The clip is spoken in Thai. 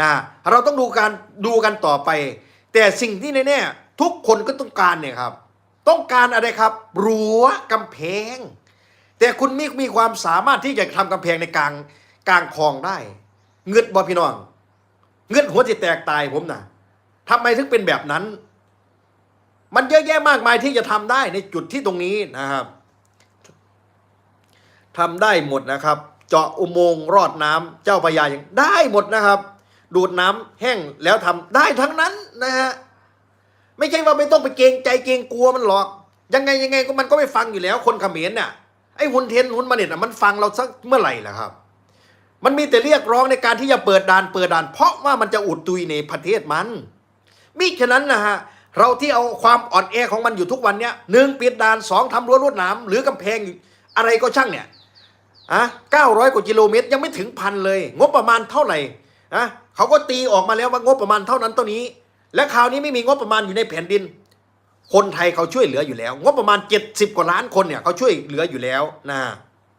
นะเราต้องดูการดูกันต่อไป แต่สิ่งที่แน่ๆทุกคนก็ต้องการเนี่ยครับ ต้องการอะไรครับรั้วกำแพง แต่คุณมิกมีความสามารถที่จะทำกำแพงในกลางกลางคลองได้ เงืดบอพี่น้อง เงืดหัวจิตแตกตายผมนะทำไมถึงเป็นแบบนั้น มันเยอะแยะมากมายที่จะทำได้ในจุดที่ตรงนี้นะครับทำได้หมดนะครับ เจาะอุโมงค์รอดน้ำเจ้าพระยายังได้หมดนะครับ ดูดน้ำแห้งแล้วทำได้ทั้งนั้นนะฮะไม่ใช่ว่าไม่ต้องไปเกรงใจเกรงกลัวมันหรอก ยังไงยังไงก็มันก็ไม่ฟังอยู่แล้ว คนเขมรเนี่ยไอ้หุนเทนหุนมาเน็ตน่ะมันฟังเราสักเมื่อไหร่ล่ะครับ มันมีแต่เรียกร้องในการที่จะเปิดด่านเปิดด่าน เพราะว่ามันจะอุดตุยในประเทศมันมิฉะนั้นนะฮะเราที่เอาความอ่อนแอของมันอยู่ทุกวันเนี้ยหนึ่งปิดด่านสองทำรั้วลวดหนามหรือกำแพงอะไรก็ช่างเนี่ยอะเก้าร้อยกว่ากิโลเมตรยังไม่ถึงพันเลย งบประมาณเท่าไหร่ นะเขาก็ตีออกมาแล้วว่างบประมาณเท่านั้นเท่านี้ และคราวนี้ไม่มีงบประมาณอยู่ในแผ่นดิน คนไทยเขาช่วยเหลืออยู่แล้ว งบประมาณ 70 กว่าล้านคนเนี่ยเขาช่วยเหลืออยู่แล้วนะ